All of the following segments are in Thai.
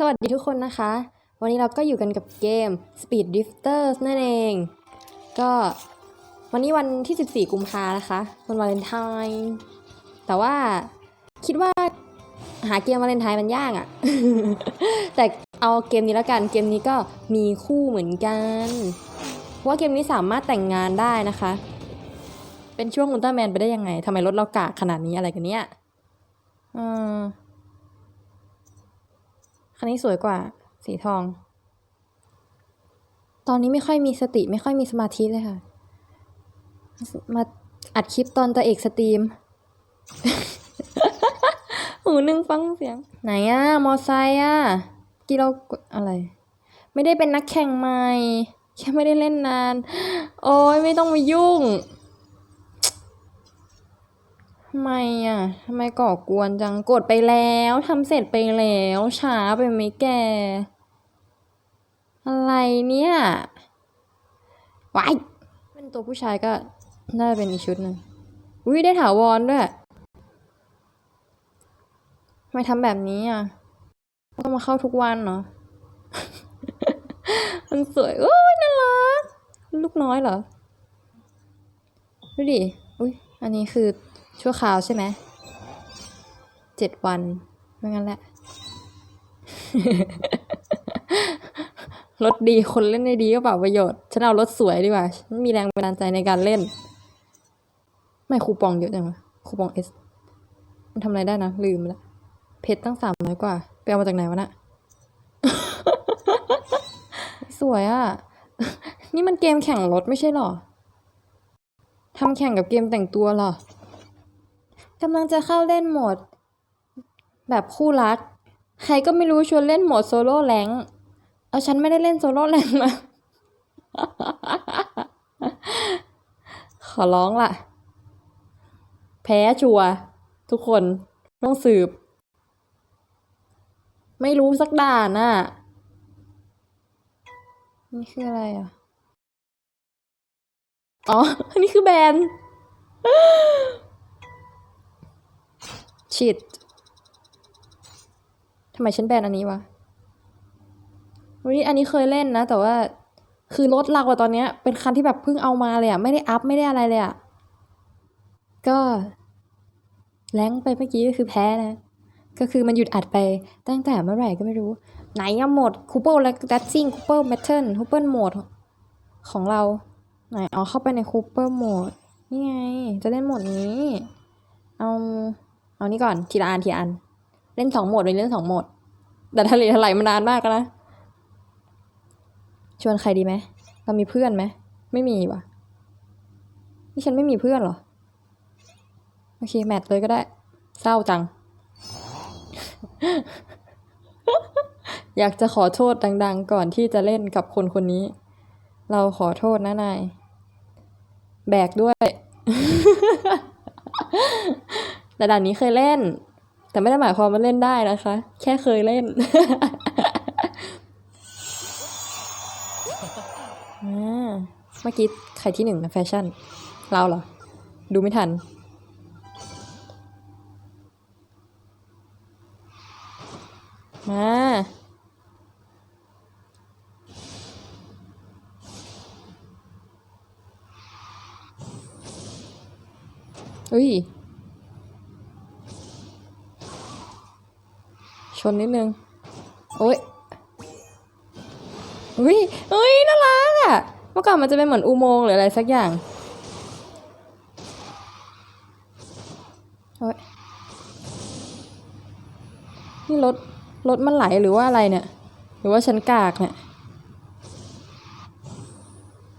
สวัสดีทุกคนนะคะ วันนี้เราก็อยู่กันกับเกม Speed Drifters นั่นเอง ก็วันนี้วันที่ 14 กุมภานะคะวันวาเลนไทน์แต่ว่าคิดว่าหาเกมวาเลนไทน์มันยากอะ่ะ แต่เอาเกมนี้แล้วกัน เกมนี้ก็มีคู่เหมือนกันว่าเกมนี้สามารถแต่งงานได้นะคะ เป็นช่วงอุลตร้าแมนไปได้ยังไงทำไมรถเรากากขนาดนี้อะไรกันเนี่ยอืม คันนี้สวยกว่า สีทอง ตอนนี้ไม่ค่อยมีสติไม่ค่อยมีสมาธิเลยค่ะ มาอัดคลิปตอนตัวเอกสตรีม หูหนึ่งฟังเสียง ไหนอะมอไซค์อะกี่เราอะไร ไม่ได้เป็นนักแข่งใหม่แค่ไม่ได้เล่นนาน โอ้ยไม่ต้องมายุ่งำไมอะทำไมก่อกวนจังกดไปแล้วทำเสร็จไปแล้วช้าไปไหมแก อะไรเนี่ยวายเป็นตัวผู้ชายก็น่าจะเป็นอีกชุดหนึ่งอุ้ยได้ถาวรด้วยทำไมทำแบบนี้อะต้องมาเข้าทุกวันเนาะมันสวยโอ้ยน่ารัก ลูกน้อยเหรอ ดูดิ อุ้ยอันนี้คือ ชั่วคราวใช่ไหมเจ็ดวันไม่งั้นแหละรถดีคนเล่นได้ดีก็เปล่าประโยชน์ ฉันเอารถสวยดีกว่า ฉันมีแรงบันดาลใจในการเล่น ไม่คูปองเยอะจังวะคูปองเอสมันทำอะไรได้นะ ลืมไปละเพชรตั้งสามร้อยกว่า ไปเอามาจากไหนวะน่ะสวยอะ นี่มันเกมแข่งรถไม่ใช่หรอทำแข่งกับเกมแต่งตัวเหรอ กำลังจะเข้าเล่นโหมด แบบคู่รัก ใครก็ไม่รู้ชวนเล่นโหมดโซโล่แรงเอาฉันไม่ได้เล่นโซโล่แรงมาขอร้องล่ะ แพ้ชัว ทุกคนต้องสืบ ไม่รู้สักด่านน่ะ นี่คืออะไรอะ อ๋อ อันนี้คือแบรนด์ ชิดทำไมฉันแบนอันนี้วะวันนี้อันนี้เคยเล่นนะ แต่ว่าคือรถเราอะตอนเนี้ย เป็นคันที่แบบเพิ่งเอามาเลยอะไม่ได้อัพไม่ได้อะไรเลยอะก็แรงไปเมื่อกี้ก็คือแพ้นะ ก็คือมันหยุดอัดไปตั้งแต่เมื่อไหร่ก็ไม่รู้ ไหนอะหมดคูเปิลและดัตซิงคูเปิลแมทเทิลคูเปิลโหมดของเรา ไหนเอาเข้าไปในคูเปอร์โหมดนี่ไง จะเล่นโหมดนี้ เอา เอานี่ก่อนทีละอันทีละอัน เล่นสองโหมดเลยเล่นสองโหมด แต่ทะเลถลายมานานมากแล้วนะ ชวนใครดีไหมเรามีเพื่อนไหม ไม่มีว่ะ นี่ฉันไม่มีเพื่อนเหรอ โอเค แมทเลยก็ได้ เศร้าจัง อยากจะขอโทษดัง ๆ ก่อนที่จะเล่นกับคนคนนี้ เราขอโทษนะนาย แบกด้วย แต่ด่านนี้เคยเล่น แต่ไม่ได้หมายความว่าเล่นได้นะคะ แค่เคยเล่นเมื่อกี้ใครที่หนึ่งนะแฟชั่น เราเหรอ ดูไม่ทัน มาอุ้ย นนิดนึงโอ้ยอุ้ยอุ้ยน่ารักอะเมื่อก่อนมันจะเป็นเหมือนอุโมงค์หรืออะไรสักอย่างโอ้ยนี่รถรถมันไหลหรือว่าอะไรเนี่ย หรือว่าฉันกากเนี่ย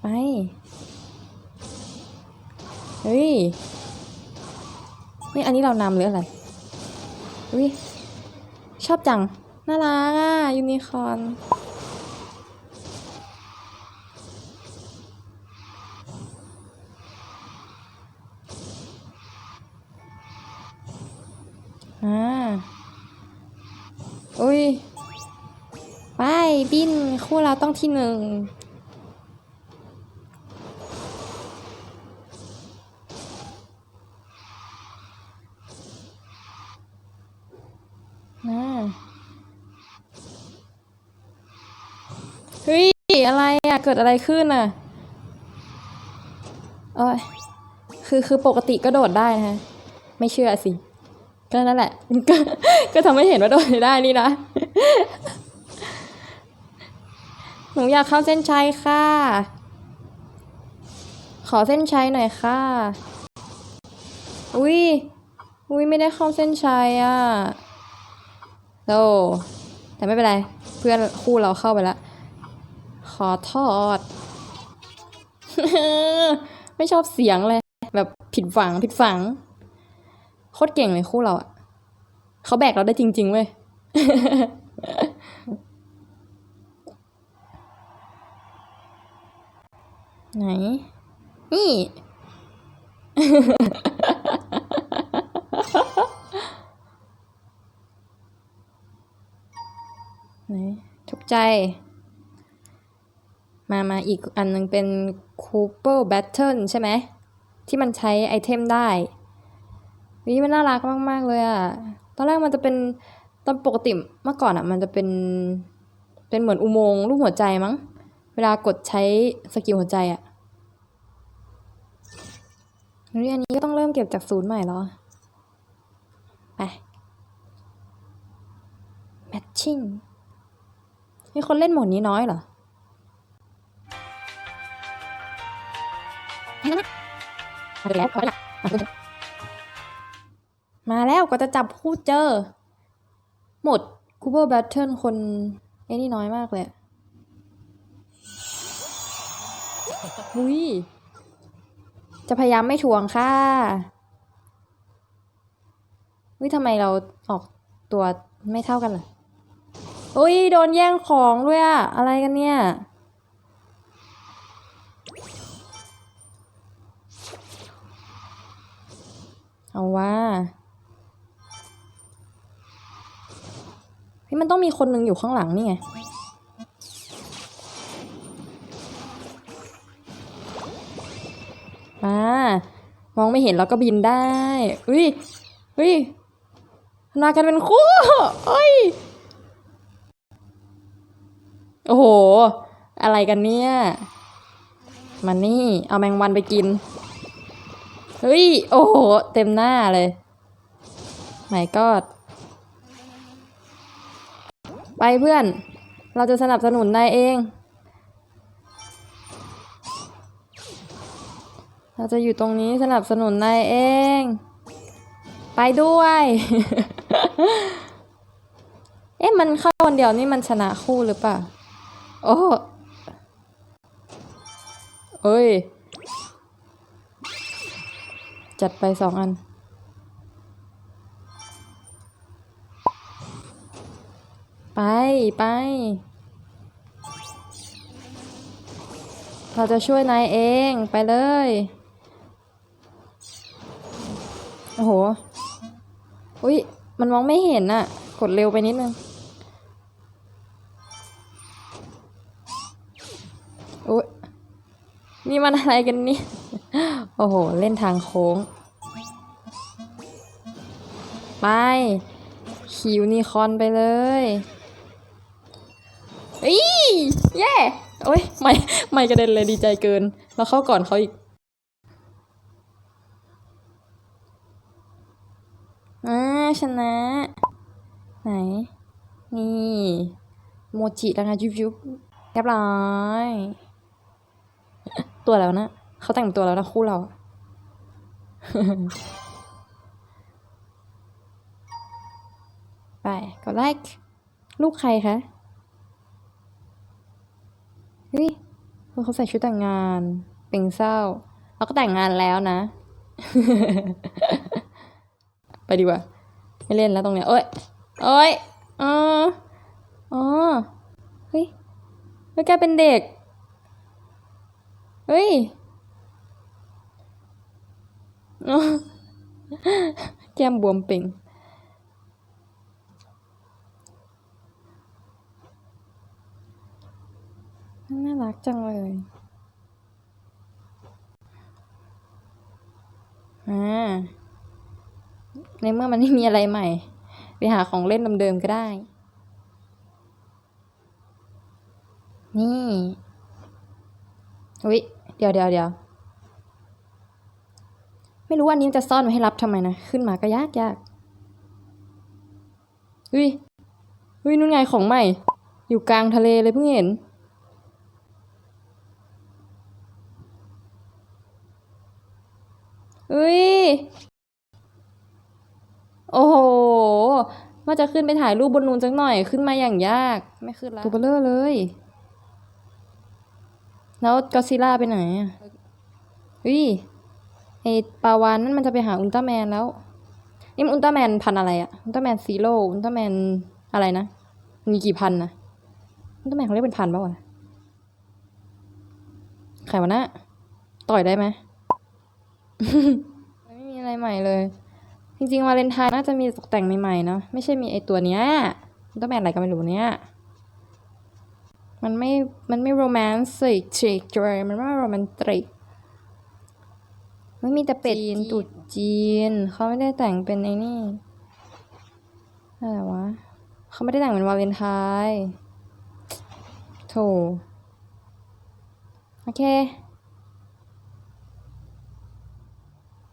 ไปเฮ้ยนี่อันนี้เรานำหรืออะไรอุ้ย ชอบจัง น่ารักอะ ยูนิคอร์นอ่าอุ้ย ไป บิน คู่เราต้องที่หนึ่ง อ่า เกิดอะไรขึ้นน่ะโอ้ยคือคือปกติก็โดดได้นะฮะ ไม่เชื่อสิ ก็นั่นแหละ ก็ก็ทำให้เห็นว่าโดดได้นี่นะ หนูอยากเข้าเส้นชัยค่ะ ขอเส้นชัยหน่อยค่ะ อุ้ยอุ้ยไม่ได้เข้าเส้นชัยอะโธ่แต่ไม่เป็นไร เพื่อนคู่เราเข้าไปแล้ว ขอโทษไม่ชอบเสียงเลย แบบผิดฝังผิดฝัง โคตรเก่งเลยคู่เราอะเขาแบกเราได้จริง ๆ เว้ย ไหน นี่ ไหน ทุกใจ มามาอีกอันหนึงเป็น Cooper Battle ใช่ไหม ที่มันใช้ไอเทมได้วิมันน่ารักมาก ๆ เลยอะตอนแรกมันจะเป็นตอนปกติเมื่อก่อนอะมันจะเป็น เป็นเหมือนอุโมงค์รูปหัวใจมั้ง เวลากดใช้สกิลหัวใจอะเฮ้ยอันนี้ก็ต้องเริ่มเก็บจากศูนย์ใหม่เหรอไป matching มีคนเล่นโหมดนี้น้อยเหรอ มาแล้วมาแล้วก็จะจับคู่เจอ หมดคูเปอร์แบทเทิลคนไอ้นี่น้อยมากเลยอุ้ยจะพยายามไม่ทวงค่ะวิทำไมเราออกตัวไม่เท่ากันล่ะอุ้ยโดนแย่งของด้วยอะอะไรกันเนี่ย เอาว่าเฮ้ยมันต้องมีคนหนึ่งอยู่ข้างหลังนี่ไงมามองไม่เห็นแล้วก็บินได้อุ้ยอุ้ยมากันเป็นคู่เอ้ย โอ้โห อะไรกันเนี่ย มันนี่ เอาแมงวันไปกิน เฮ้ย โอ้โห เต็มหน้าเลยไหนกอด ไปเพื่อน เราจะสนับสนุนนายเอง เราจะอยู่ตรงนี้สนับสนุนนายเอง ไปด้วย เอ๊ะ มันเข้าคนเดียวนี่มันชนะคู่หรือเปล่า โอ้เอ้ย จัดไปสองอัน ไปไป เราจะช่วยนายเองไปเลย โอ้โห อุ้ยมันมองไม่เห็นอะกดเร็วไปนิดนึงอุ้ยนี่มันอะไรกันเนี่ย โอ้โห เล่นทางโค้ง ไป ขี่ยูนิคอนไปเลยอีเย่โอ้ย ไม่ไม่กระเด็นเลยดีใจเกิน เราเข้าก่อนเขาอีกอ่าชนะ ไหน นี่ โมจิแล้วนะยุบยุบเรียบร้อย ตัวแล้วนะ เขาแต่งตัวแล้วนะคู่เรา ไปกดไลค์ลูกใครคะเฮ้ยเขาใส่ชุดแต่งงาน เป็นเศร้าเราก็แต่งงานแล้วนะ ไปดีกว่า ไม่เล่นแล้วตรงเนี้ย โอ้ย โอ้ยอ๋ออ๋อเฮ้ยเฮ้ยแกเป็นเด็ก เฮ้ย แก้มบวมเป่ง น่ารักจังเลยอ่าในเมื่อมันไม่มีอะไรใหม่ ไปหาของเล่นเดิมๆก็ได้ นี่ อุ๊ย เดี๋ยวเดี๋ยวเดี๋ยว ไม่รู้ว่าอันนี้มันจะซ่อนไว้ให้รับทำไมนะ ขึ้นมาก็ยากยากอุ้ยอุ้ยนู่นไงของใหม่ อยู่กลางทะเลเลยเพิ่งเห็น อุ้ย โอ้โหว่าจะขึ้นไปถ่ายรูปบนนูนจังหน่อยขึ้นมาอย่างยาก ไม่ขึ้นแล้วตัวเบลเลอร์เลย แล้วก็อดซิลล่าไปไหนอะอุ้ย ไอปาวานนั่นมันจะไปหาอุลตร้าแมนแล้ว นี่มันอุลตร้าแมนพันอะไรอะอุลตร้าแมนซีโร่อุลตร้าแมนอะไรนะ มีกี่พันนะอุลตร้าแมนเขาเรียกเป็นพันป่าวะใครวะนะต่อยได้ไหมไม่มีอะไรใหม่เลย จริงๆวาเลนไทน์น่าจะมีตกแต่งใหม่ๆเนาะไม่ใช่มีไอตัวเนี้ยอุลตร้าแมนอะไรก็ไม่รู้เนี่ยมันไม่ มันไม่โรแมนติกชิกเลยมันไม่โรแมนติก ไม่มีแต่เป็ดจีน ตุดจีน เขาไม่ได้แต่งเป็นไอ้นี่อะไรวะ เขาไม่ได้แต่งเป็นวาเลนไทน์โถโอเค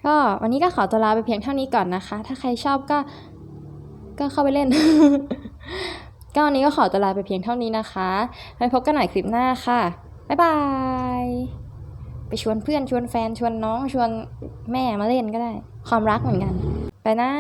ก็วันนี้ก็ขอตัวลาไปเพียงเท่านี้ก่อนนะคะ ถ้าใครชอบก็ ก็เข้าไปเล่น ก็วันนี้ก็ขอตัวลาไปเพียงเท่านี้นะคะไว้พบกันใหม่คลิปหน้าค่ะ บ๊ายบาย ไปชวนเพื่อนชวนแฟนชวนน้องชวนแม่มาเล่นก็ได้ ความรักเหมือนกัน ไปนะ